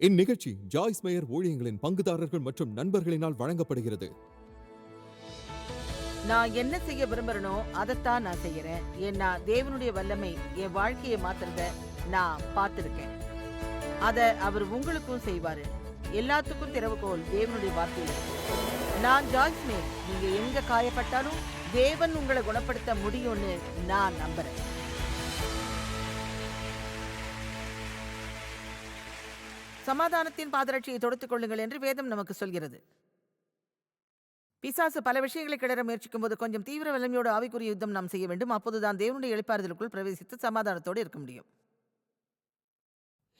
இந்நிகழ்ச்சி Joyce mayor ஊழியங்களின் பங்குதாரர்கள் மற்றும் நண்பர்களினால் வழங்கப்படுகிறது. நான் என்ன செய்ய விரும்புறனோ அதைத்தான் நான் செய்யறேன். ஏன்னா தேவனுடைய வல்லமை என் வாழ்க்கையை மாத்துறத நான் பார்த்திருக்கேன். அத அவர் உங்களுக்கும் செய்வாரு. எல்லாத்துக்கும் திறவுகோல் தேவனுடைய வார்த்தையில் நான் நான் ஜாய்ஸ்மே நீங்க எங்க காயப்பட்டாலும் தேவன் உங்களை குணப்படுத்த முடியும்னு நான் நம்புறேன். சமாதானத்தின் பாதரட்சியை தொடுத்துக் கொள்ளுங்கள் என்று வேதம் நமக்கு சொல்கிறது. பிசாசு பல விஷயங்களை கிளற முயற்சிக்கும் போது கொஞ்சம் தீவிர வலிமையோடு ஆவிக்குரிய யுத்தம் நாம் செய்ய வேண்டும். அப்போதுதான் தேவனுடைய எழுப்பாறுதலுக்குள் பிரவேசித்து சமாதானத்தோடு இருக்க முடியும்.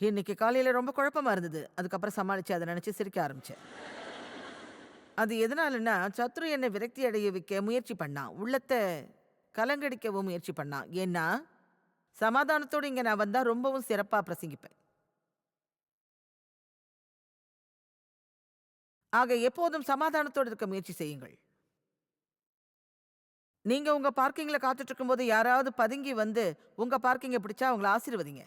இன்னைக்கு காலையில ரொம்ப குழப்பமா இருந்தது. அதுக்கப்புறம் சமாளிச்சு அதை நினைச்சு சிரிக்க ஆரம்பிச்சேன். அது எதனாலன்னா சத்ரு என்னை விரக்தி அடைய வைக்க முயற்சி பண்ணான் உள்ளத்தை கலங்கடிக்கவும் முயற்சி பண்ணான் ஏன்னா சமாதானத்தோடு இங்கே நான் வந்தால் ரொம்பவும் சிறப்பாக பிரசங்கிப்பேன். ஆக எப்போதும் சமாதானத்தோடு இருக்க முயற்சி செய்யுங்கள். நீங்க உங்க பார்க்கிங்ல காத்துட்டு இருக்கும்போது யாராவது பதுங்கி வந்து உங்க பார்க்கிங்கை பிடிச்சா அவங்கள ஆசீர்வதிங்க.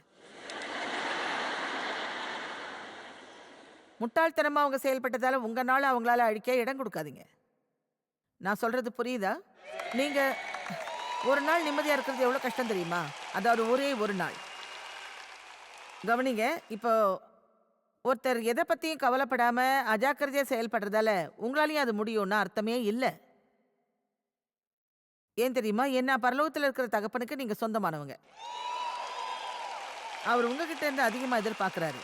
முட்டாள்தனமா அவங்க செயல்பட்டதால உங்க நாள் அவங்களால அழிக்க இடம் கொடுக்காதீங்க. நான் சொல்றது புரியுதா? நீங்க ஒரு நாள் நிம்மதியா இருக்கிறது எவ்வளவு கஷ்டம் தெரியுமா? அதாவது ஒரே ஒரு நாள். கவனிங்க இப்போ ஒருத்தர் எதை பற்றியும் கவலைப்படாமல் அஜாக்கிரதையாக செயல்படுறதால உங்களாலையும் அது முடியும்னு அர்த்தமே இல்லை. ஏன் தெரியுமா? என்ன பரலோகத்தில் இருக்கிற தகப்பனுக்கு நீங்கள் சொந்தமானவங்க. அவர் உங்ககிட்ட இருந்து அதிகமாக எதிர்பார்க்குறாரு.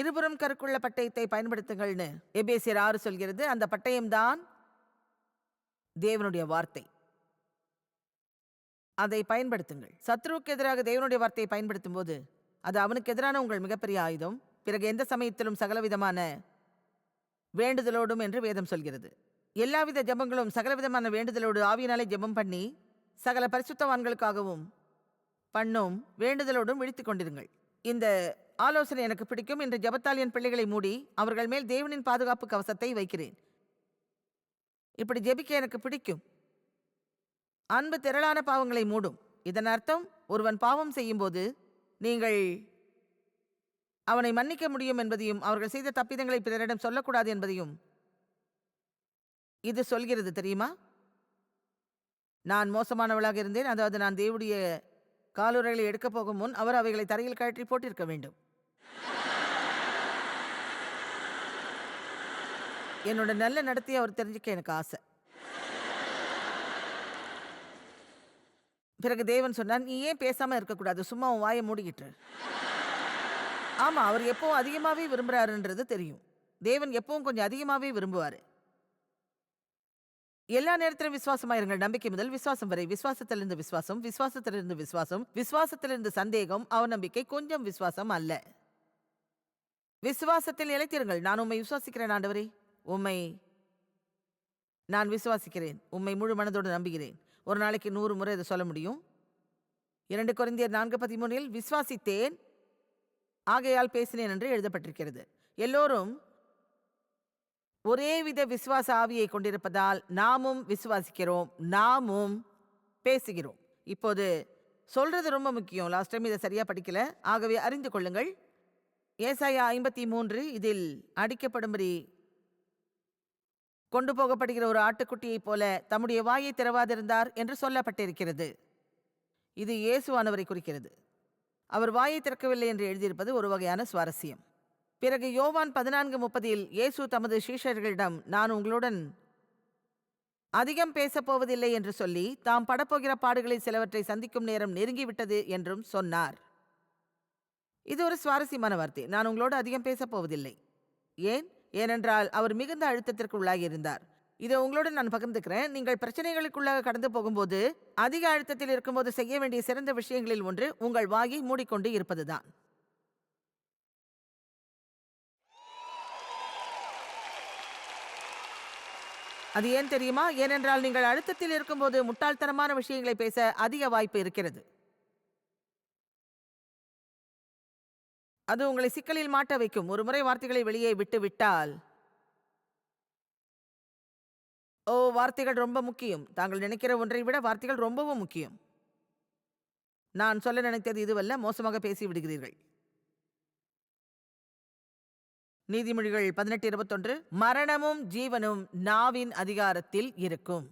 இருபுறம் கருக்குள்ள பட்டயத்தை பயன்படுத்துங்கள்னு எபேசியர் ஆறு சொல்கிறது. அந்த பட்டயம்தான் தேவனுடைய வார்த்தை. அதை பயன்படுத்துங்கள். சத்ருவுக்கு எதிராக தேவனுடைய வார்த்தையை பயன்படுத்தும் போது அது அவனுக்கு எதிரான உங்கள் மிகப்பெரிய ஆயுதம். பிறகு எந்த சமயத்திலும் சகலவிதமான வேண்டுதலோடும் என்று வேதம் சொல்கிறது. எல்லாவித ஜெபங்களும் சகலவிதமான வேண்டுதலோடு ஆவியினாலே ஜெபம் பண்ணி சகல பரிசுத்தவான்களுக்காகவும் பண்ணும் வேண்டுதலோடும் விழித்து கொண்டிருங்கள். இந்த ஆலோசனை எனக்கு பிடிக்கும். என்று ஜெபத்தால் என் பிள்ளைகளை மூடி அவர்கள் மேல் தேவனின் பாதுகாப்பு கவசத்தை வைக்கிறேன். இப்படி ஜெபிக்க எனக்கு பிடிக்கும். அன்பு திரளான பாவங்களை மூடும். இதன் அர்த்தம் ஒருவன் பாவம் செய்யும்போது நீங்கள் அவனை மன்னிக்க முடியும் என்பதையும் அவர்கள் செய்த தப்பிதங்களை பிறரிடம் சொல்லக்கூடாது என்பதையும் இது சொல்கிறது தெரியுமா? நான் மோசமானவளாக இருந்தேன். அதாவது நான் தேவனுடைய காலுறைகளை எடுக்கப் போகும் முன் அவர் அவைகளை தரையில் கழற்றி போட்டிருக்க வேண்டும். என்னோட நல்ல நடத்தி அவர் தெரிஞ்சுக்க எனக்கு ஆசை. பிறகு தேவன் சொன்னார் நீ ஏன் பேசாமல் இருக்கக்கூடாது? சும்மா உன் வாயை மூடிக்கிட்டு ஆமாம் அவர் எப்பவும் அதிகமாகவே விரும்புகிறாருன்றது தெரியும். தேவன் எப்பவும் கொஞ்சம் அதிகமாகவே விரும்புவார். எல்லா நேரத்திலும் விசுவாசமா இருங்கள். நம்பிக்கை முதல் விசுவாசம் வரை விசுவாசத்திலிருந்து விசுவாசம் விசுவாசத்திலிருந்து விசுவாசம் விசுவாசத்திலிருந்து சந்தேகம் அவநம்பிக்கை கொஞ்சம் விசுவாசம் அல்ல. விசுவாசத்தில் நிலைத்திருங்கள். நான் உம்மை விசுவாசிக்கிறேன் ஆண்டவரே. உம்மை நான் விசுவாசிக்கிறேன். உம்மை முழு மனதோடு நம்புகிறேன். ஒரு நாளைக்கு நூறு முறை இதை சொல்ல முடியும். இரண்டு குறைந்தியர் நான்கு பதிமூணில் விசுவாசித்தேன் ஆகையால் பேசினேன் என்று எழுதப்பட்டிருக்கிறது. எல்லோரும் ஒரே வித விசுவாச ஆவியை கொண்டிருப்பதால் நாமும் விசுவாசிக்கிறோம் நாமும் பேசுகிறோம். இப்போது சொல்றது ரொம்ப முக்கியம். லாஸ்ட் டைம் இதை சரியா படிக்கல. ஆகவே அறிந்து கொள்ளுங்கள். ஏசாயா ஐம்பத்தி மூன்று இதில் அடிக்கப்படும்படி கொண்டு போகப்படுகிற ஒரு ஆட்டுக்குட்டியைப் போல தம்முடைய வாயை திறவாதிருந்தார் என்று சொல்லப்பட்டிருக்கிறது. இது இயேசுவானவரை குறிக்கிறது. அவர் வாயை திறக்கவில்லை என்று எழுதியிருப்பது ஒரு வகையான சுவாரஸ்யம். பிறகு யோவான் பதினான்கு முப்பதில் இயேசு தமது சீஷர்களிடம் நான் உங்களுடன் அதிகம் பேசப் போவதில்லை என்று சொல்லி தாம் படப்போகிற பாடுகளில் சிலவற்றை சந்திக்கும் நேரம் நெருங்கிவிட்டது என்றும் சொன்னார். இது ஒரு சுவாரஸ்யமான வார்த்தை. நான் உங்களோடு அதிகம் பேசப் போவதில்லை. ஏன்? ஏனென்றால் அவர் மிகுந்த அழுத்தத்திற்கு உள்ளாகி இருந்தார். இதை உங்களோடு நான் பகிர்ந்துக்கிறேன். நீங்கள் பிரச்சனைகளுக்குள்ளாக கடந்து போகும்போது அதிக அழுத்தத்தில் இருக்கும்போது செய்ய வேண்டிய சிறந்த விஷயங்களில் ஒன்று உங்கள் வாயை மூடிக்கொண்டு இருப்பதுதான். அது ஏன் தெரியுமா? ஏனென்றால் நீங்கள் அழுத்தத்தில் இருக்கும்போது முட்டாள்தனமான விஷயங்களை பேச அதிக வாய்ப்பு இருக்கிறது. அது உங்களை சிக்கலில் மாட்ட வைக்கும். ஒரு முறை வார்த்தைகளை வெளியே விட்டு விட்டால். ஓ வார்த்தைகள் ரொம்ப முக்கியம். தாங்கள் நினைக்கிற ஒன்றை விட வார்த்தைகள் ரொம்பவும் முக்கியம். நான் சொல்ல நினைத்தது இதுவல்ல. மோசமாக பேசி விடுகிறீர்கள். நீதிமொழிகள் பதினெட்டு இருபத்தொன்று. மரணமும் ஜீவனும் நாவின் அதிகாரத்தில் இருக்கும்.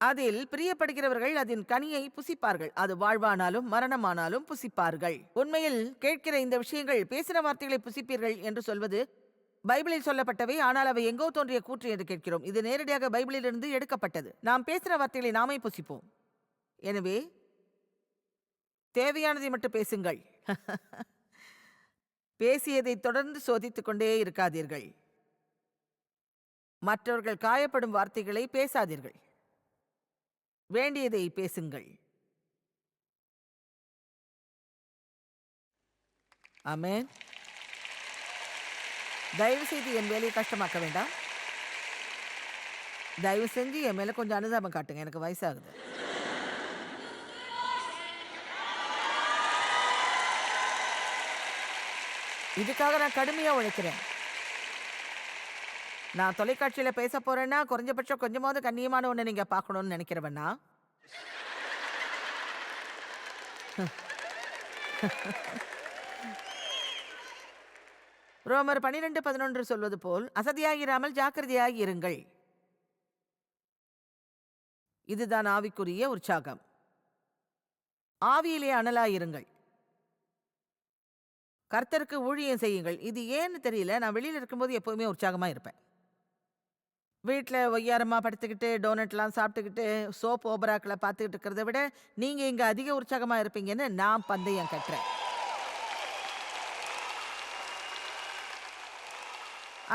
அதில் பிரியப்படுகிறவர்கள் அதன் கனியை புசிப்பார்கள். அது வாழ்வானாலும் மரணமானாலும் புசிப்பார்கள். உண்மையில் கேட்கிற இந்த விஷயங்கள் பேசின வார்த்தைகளை புசிப்பீர்கள் என்று சொல்வது பைபிளில் சொல்லப்பட்டவை ஆனால் அவை எங்கோ தோன்றிய கூற்று என்று கேட்கிறோம். இது நேரடியாக பைபிளிலிருந்து எடுக்கப்பட்டது. நாம் பேசின வார்த்தைகளை நாமே புசிப்போம். எனவே தேவையானதை மட்டும் பேசுங்கள். பேசியதை தொடர்ந்து சோதித்துக் கொண்டே இருக்காதீர்கள். மற்றவர்கள் காயப்படும் வார்த்தைகளை பேசாதீர்கள். வேண்டியதை பேசுங்கள். அமே தயவு செய்து என் வேலையை கஷ்டமாக்க வேண்டாம். தயவு செஞ்சு என் மேலே கொஞ்சம் அனுதாபம் காட்டுங்க எனக்கு வயசாகுது. இதுக்காக நான் கடுமையாக உழைக்கிறேன். நான் தொலைக்காட்சியில பேச போறேன்னா குறைஞ்சபட்சம் கொஞ்சமாவது கண்ணியமான ஒண்ணு நீங்க பார்க்கணும்னு நினைக்கிறவண்ணா. ரோமர் பனிரெண்டு பதினொன்று சொல்வது போல் அசதியாகிராமல் ஜாக்கிரதையாக இருங்கள். இதுதான் ஆவிக்குரிய உற்சாகம். ஆவியிலே அனலாயிருங்கள். கர்த்தருக்கு ஊழியம் செய்யுங்கள். இது ஏன்னு தெரியல. நான் வெளியில் இருக்கும்போது எப்போவுமே உற்சாகமாக இருப்பேன். வீட்டில் ஒய்யாரமாக படுத்துக்கிட்டு டோனட்லாம் சாப்பிட்டுக்கிட்டு சோப் ஓபராக்களை பார்த்துக்கிட்டு இருக்கிறத விட நீங்கள் இங்கே அதிக உற்சாகமாக இருப்பீங்கன்னு நான் பந்தயம் கட்டுறேன்.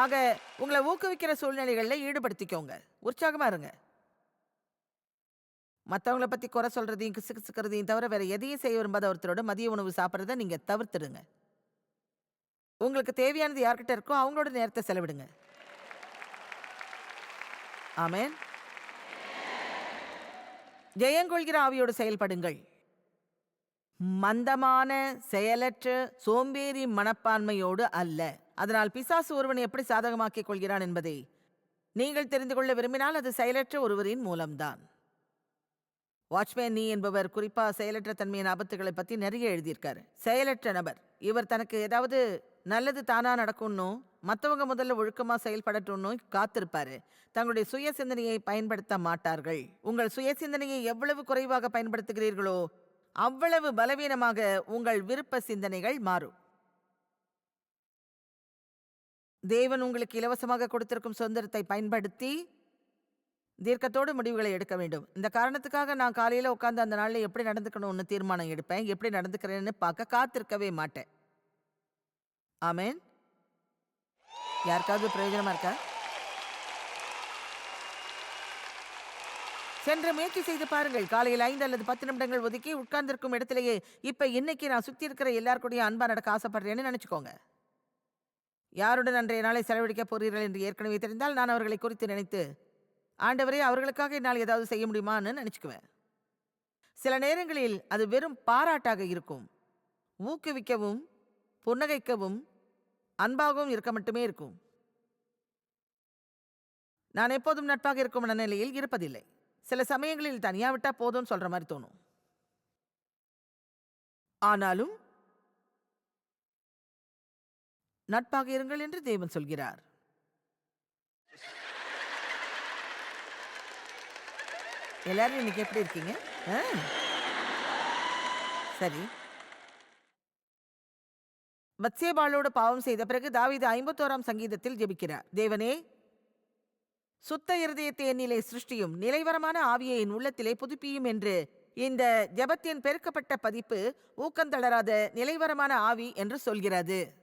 ஆக உங்களை ஊக்குவிக்கிற சூழ்நிலைகளில் ஈடுபடுத்திக்கோங்க. உற்சாகமாக இருங்க. மற்றவங்கள பற்றி குறை சொல்கிறதையும் கிசு கிசுக்கிறதையும் தவிர வேறு எதையும் செய்ய விரும்பாத ஒருத்தரோட மதிய உணவு சாப்பிட்றத நீங்கள் தவிர்த்துடுங்க. உங்களுக்கு தேவையானது யார்கிட்ட இருக்கோ அவங்களோட நேரத்தை செலவிடுங்க. ஆமேன். ஜெயங்கொள்கிற ஆவியோடு செயல்படுங்கள். மந்தமான செயலற்ற சோம்பேறி மனப்பான்மையோடு அல்ல. அதனால் பிசாசு ஒருவனை எப்படி சாதகமாக்கிக் கொள்கிறான் என்பதை நீங்கள் தெரிந்து கொள்ள விரும்பினால் அது செயலற்ற ஒருவரின் மூலம்தான். வாட்ச்மேன் நீ என்பவர் குறிப்பா செயலற்ற தன்மையின் ஆபத்துகளை பத்தி நிறைய எழுதியிருக்காரு. செயலற்ற நபர். இவர் தனக்கு ஏதாவது நல்லது தானா நடக்கும்னும் மற்றவங்க முதல்ல ஒழுக்கமா செயல்படட்டும்னு காத்திருப்பாரு. தங்களுடைய சுய சிந்தனையை பயன்படுத்த மாட்டார்கள். உங்கள் சுய சிந்தனையை எவ்வளவு குறைவாக பயன்படுத்துகிறீர்களோ அவ்வளவு பலவீனமாக உங்கள் விருப்ப சிந்தனைகள் மாறும். தேவன் உங்களுக்கு இலவசமாக கொடுத்திருக்கும் சுதந்திரத்தை பயன்படுத்தி தீர்க்கத்தோடு முடிவுகளை எடுக்க வேண்டும். இந்த காரணத்துக்காக நான் காலையில் உட்காந்து அந்த நாளில் எப்படி நடந்துக்கணும்னு தீர்மானம் எடுப்பேன் எப்படி நடந்துக்கிறேன்னு பார்க்க காத்திருக்கவே மாட்டேன். ஆமேன். யாருக்காவது பிரயோஜனமா இருக்கா? சென்ற முயற்சி செய்து பாருங்கள். காலையில் ஐந்து அல்லது பத்து நிமிடங்கள் ஒதுக்கி உட்கார்ந்திருக்கும் இடத்திலேயே இப்ப இன்னைக்கு நான் சுத்தி இருக்கிற எல்லாருக்கூடயும் அன்பா நடக்க ஆசைப்படுறேன்னு நினைச்சுக்கோங்க. யாருடன் அன்றைய நாளை செலவழிக்க போறீர்கள் என்று ஏற்கனவே தெரிந்தால் நான் அவர்களை குறித்து நினைத்து ஆண்டவரே அவர்களுக்காக என்னால் ஏதாவது செய்ய முடியுமான்னு நினச்சிக்குவேன். சில நேரங்களில் அது வெறும் பாராட்டாக இருக்கும். ஊக்குவிக்கவும் புன்னகைக்கவும் அன்பாகவும் இருக்க மட்டுமே இருக்கும். நான் எப்போதும் நட்பாக இருக்கும் மனநிலையில் இருப்பதில்லை. சில சமயங்களில் தனியாக விட்டால் போதும்னு சொல்ற மாதிரி தோணும். ஆனாலும் நட்பாக இருங்கள் என்று தேவன் சொல்கிறார். எல்லாரும் இன்னைக்கு எப்படி இருக்கீங்க? ஆ? சரி. பத்சேபாளோடு பாவம் செய்த பிறகு தாவீது ஐம்பத்தோராம் சங்கீதத்தில் ஜெபிக்கிறார். தேவனே சுத்த இருதயத்தை என்னிலே சிருஷ்டியும் நிலைவரமான ஆவியை என் உள்ளத்திலே புதுப்பியும் என்று இந்த ஜெபத்தின் பெருக்கப்பட்ட பதிப்பு ஊக்கந்தளராத நிலைவரமான ஆவி என்று சொல்கிறது.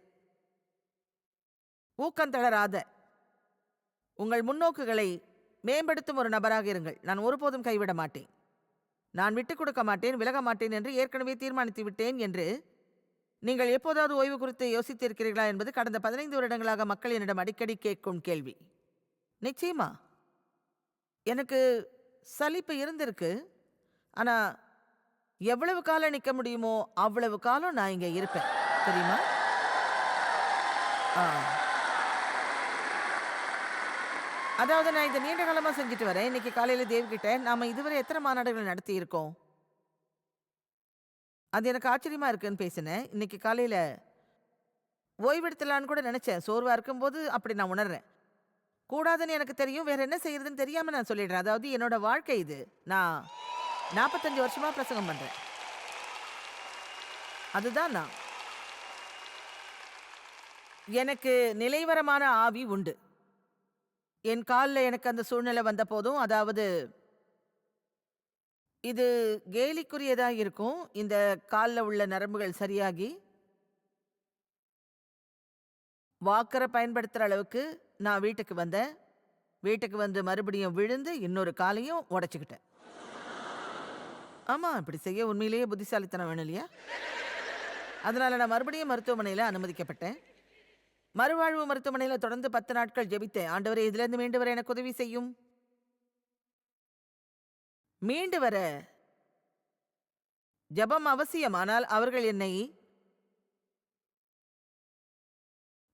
ஊக்கந்தளராத உங்கள் முன்னோக்குகளை மேம்படுத்தும் ஒரு நபராக இருங்கள். நான் ஒருபோதும் கைவிட மாட்டேன். நான் விட்டுக் கொடுக்க மாட்டேன் விலக மாட்டேன் என்று ஏற்கனவே தீர்மானித்து விட்டேன் என்று நீங்கள் எப்போதாவது ஓய்வு குறித்து யோசித்திருக்கிறீர்களா என்பது கடந்த பதினைந்து வருடங்களாக மக்கள் என்னிடம் அடிக்கடி கேட்கும் கேள்வி. நிச்சயமா. எனக்கு சலிப்பு இருந்திருக்கு. ஆனால் எவ்வளவு காலம் நிற்க முடியுமோ அவ்வளவு காலம் நான் இங்கே இருப்பேன். தெரியுமா? ஆ. அதாவது நான் இதை நீண்ட காலமாக செஞ்சுட்டு வரேன். இன்னைக்கு காலையில் தேவ்கிட்ட நாம இதுவரை எத்தனை மாநாடுகள் நடத்தி இருக்கோம் அது எனக்கு ஆச்சரியமா இருக்குன்னு பேசினேன். இன்னைக்கு காலையில் ஓய்வெடுத்தலான்னு கூட நினச்சேன். சோர்வாக இருக்கும்போது அப்படி நான் உணர்றேன். கூடாதுன்னு எனக்கு தெரியும். வேற என்ன செய்யறதுன்னு தெரியாம நான் சொல்லிடுறேன். அதாவது என்னோட வாழ்க்கை இது. நான் நாற்பத்தஞ்சு வருஷமா பிரசங்கம் பண்றேன். அதுதான் நான். எனக்கு நிலைவரமான ஆவி உண்டு. என் காலில் எனக்கு அந்த சூழ்நிலை வந்த போதும் அதாவது இது கேலிக்குரியதாக இருக்கும். இந்த காலில் உள்ள நரம்புகள் சரியாகி வாக்கரை பயன்படுத்துகிற அளவுக்கு நான் வீட்டுக்கு வந்தேன். வீட்டுக்கு வந்து மறுபடியும் விழுந்து இன்னொரு காலையும் உடச்சிக்கிட்டேன். ஆமாம் இப்படி செய்ய உண்மையிலேயே புத்திசாலித்தனம் வேணும் இல்லையா? அதனால் நான் மறுபடியும் மருத்துவமனையில் அனுமதிக்கப்பட்டேன். மறுவாழ்வு மருத்துவமனையில் தொடர்ந்து பத்து நாட்கள் ஜெபித்தேன். ஆண்டவரே இதிலிருந்து மீண்டு வர எனக்கு உதவி செய்யும். மீண்டு வர ஜெபம் அவசியம். ஆனால் அவர்கள் என்னை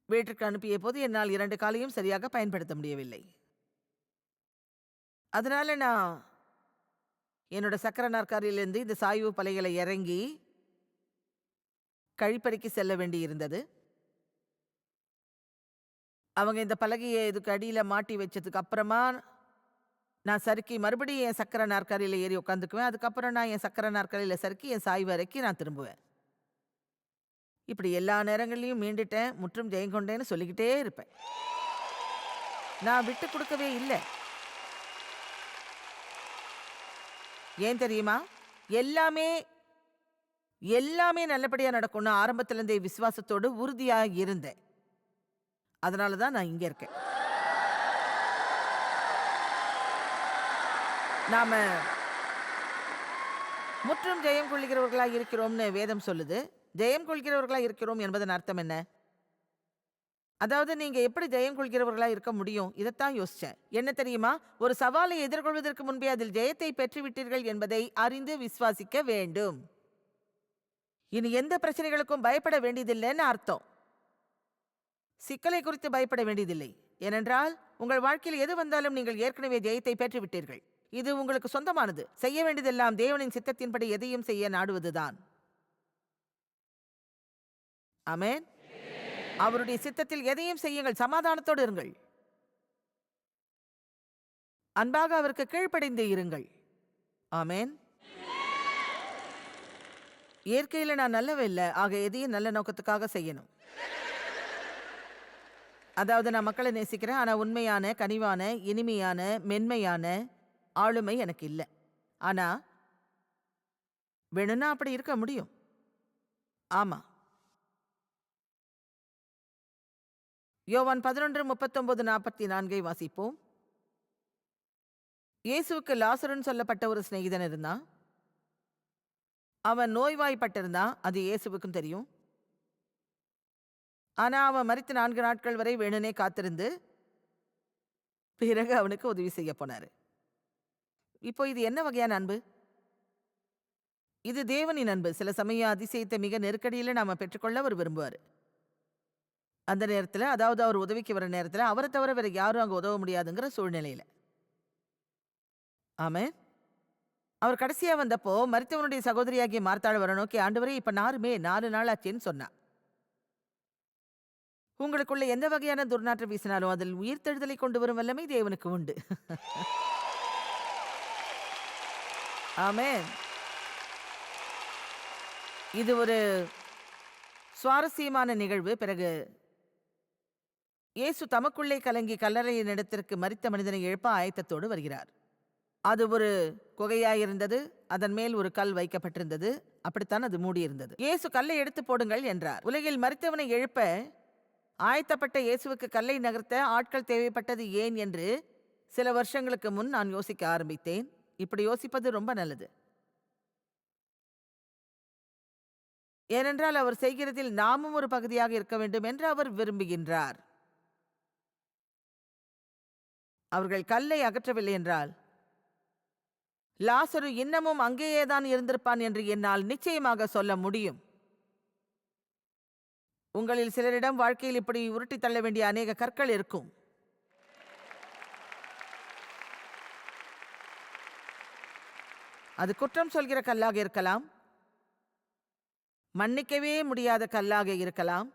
வீட்டிற்கு அனுப்பிய போது என்னால் இரண்டு காலையும் சரியாக பயன்படுத்த முடியவில்லை. அதனால நான் என்னோட சக்கர நாற்காரியிலிருந்து இந்த சாய்வு பலைகளை இறங்கி கழிப்பறைக்கு செல்ல வேண்டியிருந்தது. அவங்க இந்த பலகையை இதுக்கு அடியில் மாட்டி வச்சதுக்கு அப்புறமா நான் சறுக்கி மறுபடியும் என் சக்கரை நாற்காலியில் ஏறி உட்காந்துக்குவேன் அதுக்கப்புறம் நான் என் சக்கரை நாற்காலியில் சறுக்கி என் சாய் வரைக்கும் நான் திரும்புவேன். இப்படி எல்லா நேரங்களையும் மீண்டுட்டேன். முற்றும் ஜெயங்கொண்டேன்னு சொல்லிக்கிட்டே இருப்பேன். நான் விட்டு கொடுக்கவே இல்லை. ஏன் தெரியுமா? எல்லாமே எல்லாமே நல்லபடியாக நடக்கும்னு ஆரம்பத்துலேருந்தே விசுவாசத்தோடு உறுதியாக இருந்தேன். அதனால தான் நான் இங்கே இருக்கேன். நாம முற்றும் ஜெயம் கொள்கிறவர்களா இருக்கிறோம்னு வேதம் சொல்லுது. ஜெயம் கொள்கிறவர்களா இருக்கிறோம் என்பதன் அர்த்தம் என்ன? அதாவது நீங்கள் எப்படி ஜெயம் கொள்கிறவர்களா இருக்க முடியும்? இதைத்தான் யோசிச்சேன். என்ன தெரியுமா? ஒரு சவாலை எதிர்கொள்வதற்கு முன்பே அதில் ஜெயத்தை பெற்றுவிட்டீர்கள் என்பதை அறிந்து விசுவாசிக்க வேண்டும். இனி எந்த பிரச்சனைகளுக்கும் பயப்பட வேண்டியதில்லைன்னு அர்த்தம். சிக்கலை குறித்து பயப்பட வேண்டியதில்லை. ஏனென்றால் உங்கள் வாழ்க்கையில் எது வந்தாலும் நீங்கள் ஏற்கனவே ஜெயத்தை பெற்றுவிட்டீர்கள். இது உங்களுக்கு சொந்தமானது. செய்ய வேண்டியதெல்லாம் தேவனின் சித்தத்தின்படி எதையும் செய்ய நாடுவதுதான். அமேன் அவருடைய சித்தத்தில் எதையும் செய்யுங்கள். சமாதானத்தோடு இருங்கள். அன்பாக அவருக்கு கீழ்ப்படைந்து இருங்கள். ஆமேன். இயற்கையில நான் நல்லவ இல்லை. ஆக எதையும் நல்ல நோக்கத்துக்காக செய்யணும். அதாவது நான் மக்களை நேசிக்கிறேன் ஆனா உண்மையான கனிவான இனிமையான மென்மையான ஆளுமை எனக்கு இல்லை. ஆனா வேணும்னா அப்படி இருக்க முடியும். ஆமா. யோவான் பதினொன்று முப்பத்தொன்பது நாற்பத்தி நான்கை வாசிப்போம். இயேசுவுக்கு லாசருன்னு சொல்லப்பட்ட ஒரு சிநேகிதன் இருந்தான். அவன் நோய்வாய்ப்பட்டிருந்தான் அது இயேசுவுக்கும் தெரியும். ஆனா அவன் மறித்து நான்கு நாட்கள் வரை வேணுனே காத்திருந்து பிறகு அவனுக்கு உதவி செய்ய போனாரு. இப்போ இது என்ன வகையான அன்பு? இது தேவனின் அன்பு. சில சமயம் அதிசயத்தை மிக நெருக்கடியில் நாம பெற்றுக்கொள்ள அவர் விரும்புவார். அந்த நேரத்தில் அதாவது அவர் உதவிக்கு வர நேரத்தில் அவரை தவிர வேற யாரும் அங்கே உதவ முடியாதுங்கிற சூழ்நிலையில. ஆமே அவர் கடைசியா வந்தப்போ மருத்துவனுடைய சகோதரியாகிய மார்த்தாள் வர நோக்கி ஆண்டு வரை இப்போ நாருமே நாலு நாள் ஆச்சேன்னு சொன்னான் உங்களுக்குள்ள எந்த வகையான துர்நாற்றம் வீசினாலும் அதில் உயிர்த்தெழுதலை கொண்டு வரும் வல்லமை தேவனுக்கு உண்டு. ஆமே இது ஒரு சுவாரஸ்யமான நிகழ்வு. பிறகு இயேசு தமக்குள்ளே கலங்கி கல்லறையின் இடத்திற்கு மரித்த மனிதனை எழுப்ப ஆயத்தத்தோடு வருகிறார். அது ஒரு குகையாயிருந்தது. அதன் மேல் ஒரு கல் வைக்கப்பட்டிருந்தது. அப்படித்தான் அது மூடியிருந்தது. இயேசு கல்லை எடுத்து போடுங்கள் என்றார். உலகில் மறித்தவனை எழுப்ப ஆயத்தப்பட்ட இயேசுவுக்கு கல்லை நகர்த்த ஆட்கள் தேவைப்பட்டது ஏன் என்று சில வருஷங்களுக்கு முன் நான் யோசிக்க ஆரம்பித்தேன். இப்படி யோசிப்பது ரொம்ப நல்லது. ஏனென்றால் அவர் செய்கிறதில் நாமும் ஒரு பகுதியாக இருக்க வேண்டும் என்று அவர் விரும்புகின்றார். அவர்கள் கல்லை அகற்றவில்லை என்றால்? லாசரு இன்னமும் அங்கேயேதான் இருந்திருப்பான் என்று என்னால் நிச்சயமாக சொல்ல முடியும். உங்களில் சிலரிடம் வாழ்க்கையில் இப்படி உருட்டி தள்ள வேண்டிய அநேக கற்கள் இருக்கும். அது குற்றம் சொல்கிற கல்லாக இருக்கலாம். மன்னிக்கவே முடியாத கல்லாக இருக்கலாம்.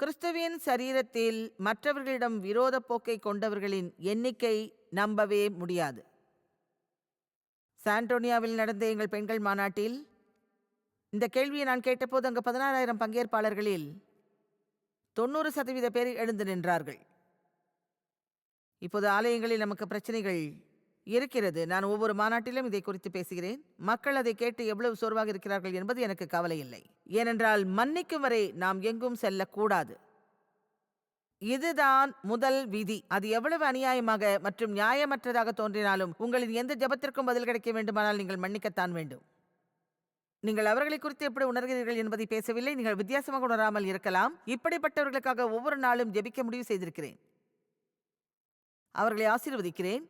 கிறிஸ்துவின் சரீரத்தில் மற்றவர்களிடம் விரோத போக்கை கொண்டவர்களின் எண்ணிக்கை நம்பவே முடியாது. சாண்டோனியாவில் நடந்த எங்கள் பெண்கள் மாநாட்டில் இந்த கேள்வியை நான் கேட்டபோது அங்கு பதினாறாயிரம் பங்கேற்பாளர்களில் தொண்ணூறு சதவீத பேர் எழுந்து நின்றார்கள். இப்போது ஆலயங்களில் நமக்கு பிரச்சனைகள் இருக்கிறது. நான் ஒவ்வொரு மாநாட்டிலும் இதை குறித்து பேசுகிறேன். மக்கள் அதை கேட்டு எவ்வளவு சோர்வாக இருக்கிறார்கள் என்பது எனக்கு கவலை இல்லை. ஏனென்றால் மன்னிக்கும் வரை நாம் எங்கும் செல்லக்கூடாது. இதுதான் முதல் விதி. அது எவ்வளவு அநியாயமாக மற்றும் நியாயமற்றதாக தோன்றினாலும் உங்களின் எந்த ஜெபத்திற்கும் பதில் கிடைக்க வேண்டுமானால் நீங்கள் மன்னிக்கத்தான் வேண்டும். நீங்கள் அவர்களை குறித்து எப்படி உணர்கிறீர்கள் என்பதை பேசவில்லை. நீங்கள் வித்தியாசமாக உணராமல் இருக்கலாம். இப்படிப்பட்டவர்களுக்காக ஒவ்வொரு நாளும் ஜெபிக்க முடிவு செய்திருக்கிறேன். அவர்களை ஆசீர்வதிக்கிறேன்.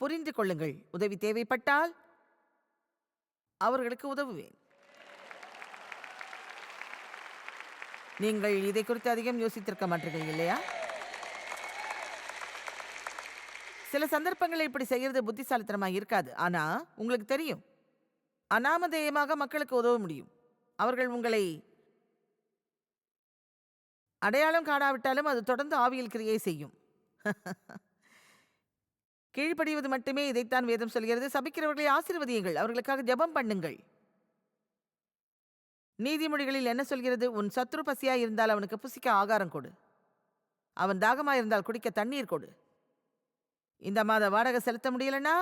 புரிந்து கொள்ளுங்கள். உதவி தேவைப்பட்டால் அவர்களுக்கு உதவுவேன். நீங்கள் இதை குறித்து அதிகம் யோசித்திருக்க மாட்டீர்கள் இல்லையா? சில சந்தர்ப்பங்களில் இப்படி செய்யறது புத்திசாலித்தனமாக இருக்காது. ஆனா உங்களுக்கு தெரியும் அனாமதேயமாக மக்களுக்கு உதவ முடியும். அவர்கள் உங்களை அடையாளம் காணாவிட்டாலும் அது தொடர்ந்து ஆவியில் கிரியை செய்யும். கீழ்ப்படிவது மட்டுமே இதைத்தான் வேதம் சொல்கிறது. சபிக்கிறவர்களை ஆசீர்வதியுங்கள். அவர்களுக்காக ஜெபம் பண்ணுங்கள். நீதிமொழிகளில் என்ன சொல்கிறது? உன் சத்ரு பசியா இருந்தால் அவனுக்கு புசிக்க ஆகாரம் கொடு. அவன் தாகமா இருந்தால் குடிக்க தண்ணீர் கொடு. இந்த மாத வாடகை செலுத்த முடியலன்னா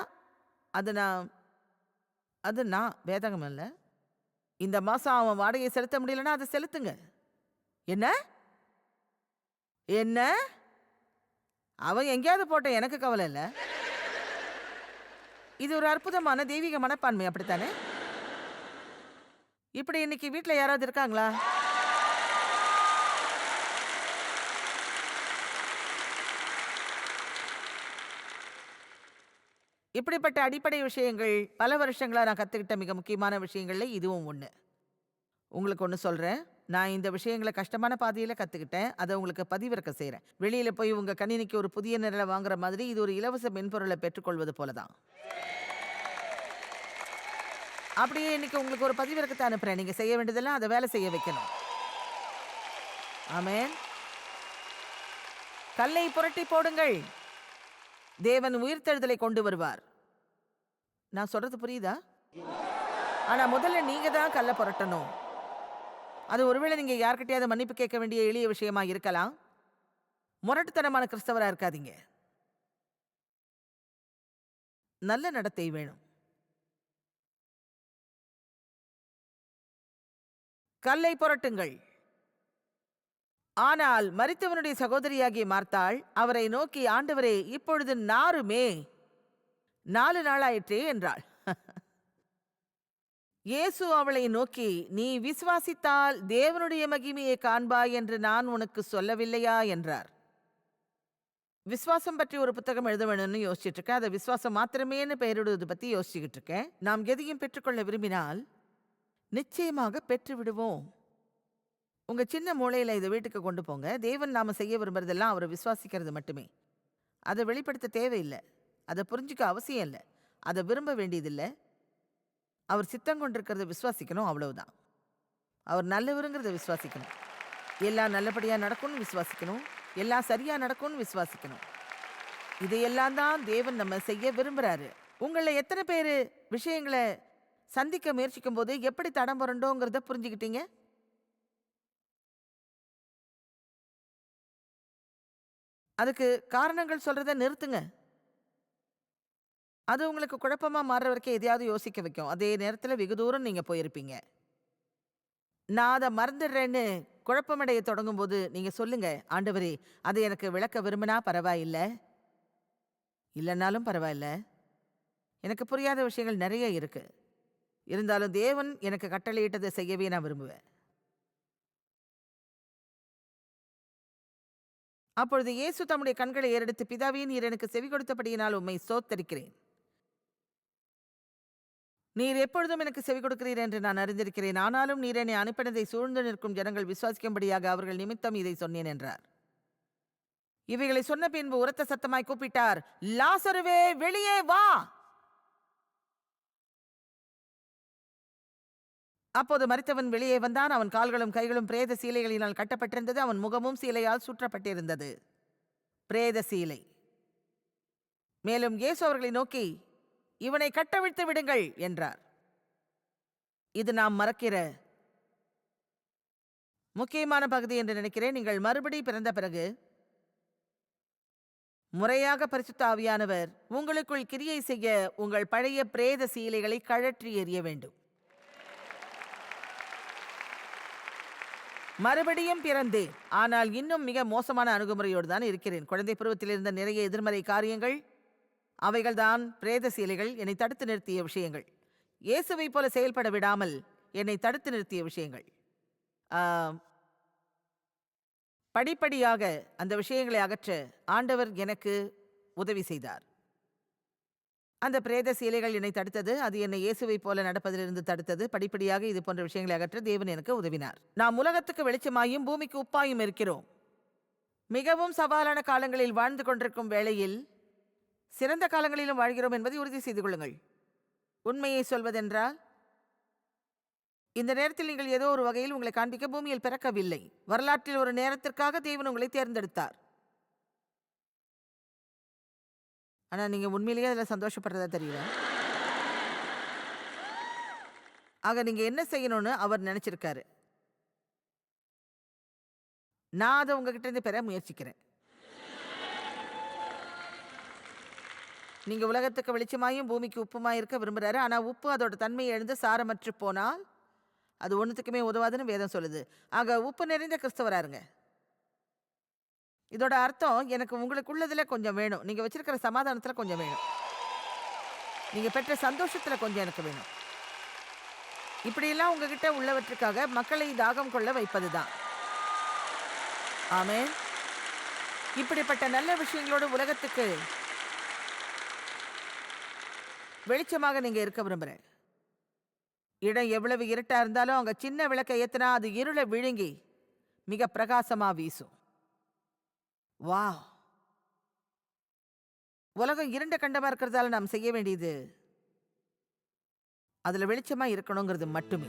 அது நான் அது நான் வேதகம் இல்லை இந்த மாதம் அவன் வாடகையை செலுத்த முடியலன்னா அதை செலுத்துங்க. என்ன? என்ன? அவன் எங்கேயாவது போட்ட எனக்கு கவலை இல்லை. இது ஒரு அற்புதமான தெய்வீக மனப்பான்மை அப்படித்தானே? இப்படி இன்னைக்கு வீட்டில் யாராவது இருக்காங்களா? இப்படிப்பட்ட அடிப்படை விஷயங்கள் பல வருஷங்களாக நான் கற்றுக்கிட்ட மிக முக்கியமான விஷயங்களில் இதுவும் ஒன்று உங்களுக்கு ஒன்று சொல்கிறேன் நான் இந்த விஷயங்களை கஷ்டமான பாதையில் கற்றுக்கிட்டேன் அதை உங்களுக்கு பதிவிறக்க செய்கிறேன் வெளியில் போய் உங்கள் கணினிக்கு ஒரு புதிய நிரலை வாங்குற மாதிரி இது ஒரு இலவச மென்பொருளை பெற்றுக்கொள்வது போல தான் அப்படியே இன்னைக்கு உங்களுக்கு ஒரு பதிவிறக்கத்தை அனுப்புகிறேன் நீங்கள் செய்ய வேண்டியதெல்லாம் அதை வேலை செய்ய வைக்கணும். ஆமென். கல்லை புரட்டி போடுங்கள். தேவன் உயிர்த்தெழுதலை கொண்டு வருவார். நான் சொல்றது புரியுதா? ஆனா முதல்ல நீங்க தான் கல்லை புரட்டணும். அது ஒருவேளை நீங்க யார்கிட்டயாவது மன்னிப்பு கேட்க வேண்டிய எளிய விஷயமா இருக்கலாம். முரட்டுத்தனமான கிறிஸ்தவரா இருக்காதீங்க. நல்ல நடத்தை வேணும். கல்லை புரட்டுங்கள். ஆனால் மறித்தவனுடைய சகோதரியாகிய மார்த்தாள் அவரை நோக்கி ஆண்டவரே இப்பொழுது நாருமே நாலு நாளாயிற்றே என்றாள். இயேசு அவளை நோக்கி நீ விசுவாசித்தால் தேவனுடைய மகிமையை காண்பாய் என்று நான் உனக்கு சொல்லவில்லையா? என்றார். விசுவாசம் பற்றி ஒரு புத்தகம் எழுத வேணும்னு யோசிச்சுட்டு இருக்கேன் அதை விசுவாசம் மாத்திரமேன்னு பெயரிடுவது பத்தி யோசிச்சுக்கிட்டு இருக்கேன் நாம் எதையும் பெற்றுக்கொள்ள விரும்பினால் நிச்சயமாக பெற்று விடுவோம் உங்க சின்ன மூளையில இதை வீட்டுக்கு கொண்டு போங்க. தேவன் நாம செய்ய விரும்புறதெல்லாம் அவரை விசுவாசிக்கிறது மட்டுமே. அதை வெளிப்படுத்த தேவையில்லை. அதை புரிஞ்சுக்க அவசியம் இல்லை. அதை விரும்ப வேண்டியதில்லை. அவர் சித்தம் கொண்டிருக்கிறத விசுவாசிக்கணும் அவ்வளவுதான். அவர் நல்லவருங்கிறத விசுவாசிக்கணும். எல்லாம் நல்லபடியாக நடக்கும்னு விசுவாசிக்கணும். எல்லாம் சரியாக நடக்கும்னு விசுவாசிக்கணும். இதையெல்லாம் தான் தேவன் நம்ம செய்ய விரும்புகிறாரு உங்களை எத்தனை பேர் விஷயங்களை சந்திக்க முயற்சிக்கும் போது எப்படி தடம் புரண்டோங்கிறத புரிஞ்சுக்கிட்டீங்க? அதுக்கு காரணங்கள் சொல்கிறத நிறுத்துங்க. அது உங்களுக்கு குழப்பமா மாறுற வரைக்கும் எதையாவது யோசிக்க வைக்கும். அதே நேரத்தில் வெகு தூரம் நீங்க போயிருப்பீங்க. நான் அதை மறந்துடுறேன்னு குழப்பமடைய தொடங்கும் போது நீங்க சொல்லுங்க ஆண்டவரே அதை எனக்கு விளக்க விரும்பினா பரவாயில்ல? இல்லைன்னாலும் பரவாயில்ல. எனக்கு புரியாத விஷயங்கள் நிறைய இருக்கு. இருந்தாலும் தேவன் எனக்கு கட்டளையிட்டதை செய்யவே நான் விரும்புவேன். அப்பொழுது இயேசு தம்முடைய கண்களை ஏறெடுத்து பிதாவே நீர் எனக்கு செவி கொடுத்தபடியினால் உம்மை சோத்தரிக்கிறேன் நீர் எப்பொழுதும் எனக்கு செவி கொடுக்கிறீர் என்று நான் அறிந்திருக்கிறேன். ஆனாலும் நீர் என்னை அனுப்பினதை சூழ்ந்து நிற்கும் ஜனங்கள் விசுவாசிக்கும்படியாக அவர்கள் நிமித்தம் இதை சொன்னேன் என்றார். இவைகளை சொன்ன பின்பு உரத்த சத்தமாய் கூப்பிட்டார் லாசருவே வெளியே வா! அப்போது மறித்தவன் வெளியே வந்தான். அவன் கால்களும் கைகளும் பிரேத சீலைகளினால் கட்டப்பட்டிருந்தது. அவன் முகமும் சீலையால் சுற்றப்பட்டிருந்தது. பிரேத சீலை. மேலும் இயேசு அவர்களை நோக்கி இவனை கட்டவிழ்த்து விடுங்கள் என்றார். இது நாம் மறக்கிற முக்கியமான பகுதி என்று நினைக்கிறேன். நீங்கள் மறுபடி பிறந்த பிறகு முறையாக பரிசுத்த ஆவியானவர் உங்களுக்குள் கிரியை செய்ய உங்கள் பழைய பிரேத சீலைகளை கழற்றி எறிய வேண்டும். மறுபடியும் பிறந்தேன். ஆனால் இன்னும் மிக மோசமான அணுகுமுறையோடு தான் இருக்கிறேன். குழந்தை பருவத்தில் இருந்த நிறைய எதிர்மறை காரியங்கள் அவைகள்தான் பிரேத சீலைகள் என்னை தடுத்து நிறுத்திய விஷயங்கள். இயேசுவைப் போல செயல்பட விடாமல் என்னை தடுத்து நிறுத்திய விஷயங்கள். படிப்படியாக அந்த விஷயங்களை அகற்ற ஆண்டவர் எனக்கு உதவி செய்தார். அந்த பிரேத சீலைகள் என்னை தடுத்தது அது என்னை இயேசுவை போல நடப்பதிலிருந்து தடுத்தது படிப்படியாக இது போன்ற விஷயங்களை அகற்ற தேவன் எனக்கு உதவினார். நாம் உலகத்துக்கு வெளிச்சமாயும் பூமிக்கு உப்பாயும் இருக்கிறோம். மிகவும் சவாலான காலங்களில் வாழ்ந்து கொண்டிருக்கும் வேளையில் சிறந்த காலங்களிலும் வாழ்கிறோம் என்பதை உறுதி செய்து கொள்ளுங்கள். உண்மையை சொல்வதென்றால் இந்த நேரத்தில் நீங்கள் ஏதோ ஒரு வகையில் உங்களை காண்பிக்க பூமியில் பிறக்கவில்லை. வரலாற்றில் ஒரு நேரத்திற்காக தேவன் உங்களை தேர்ந்தெடுத்தார். ஆனா நீங்க உண்மையிலேயே அதில் சந்தோஷப்படுறதா தெரியல. ஆக நீங்க என்ன செய்யணும்னு அவர் நினைச்சிருக்காரு. நான் அதை உங்ககிட்ட இருந்து பெற முயற்சிக்கிறேன். நீங்க உலகத்துக்கு வெளிச்சமாயும் பூமிக்கு உப்புமாய் இருக்க விரும்புகிறாரு ஆனால் உப்பு அதோட தன்மையை எழுந்து சாரமற்று போனால் அது ஒன்றுத்துக்குமே உதவாதுன்னு வேதம் சொல்லுது. ஆக உப்பு நிறைந்த கிறிஸ்தவராருங்க இதோட அர்த்தம் எனக்கு உங்களுக்குள்ளதுல கொஞ்சம் வேணும். நீங்கள் வச்சிருக்கிற சமாதானத்தில் கொஞ்சம் வேணும். நீங்கள் பெற்ற சந்தோஷத்தில் கொஞ்சம் எனக்கு வேணும். இப்படியெல்லாம் உங்ககிட்ட உள்ளவற்றுக்காக மக்களை தாகம் கொள்ள வைப்பது தான் ஆமே இப்படிப்பட்ட நல்ல விஷயங்களோடு உலகத்துக்கு வெளிச்சமாக நீங்க இருக்க விரும்புறேன். இடம் எவ்வளவு இருட்டா இருந்தாலும் அங்க சின்ன விளக்கை ஏத்துனா அது இருளை விழுங்கி மிக பிரகாசமா வீசும். வா உலகம் இருண்ட கண்டமா இருக்கிறதால நாம் செய்ய வேண்டியது அதுல வெளிச்சமா இருக்கணுங்கிறது மட்டுமே.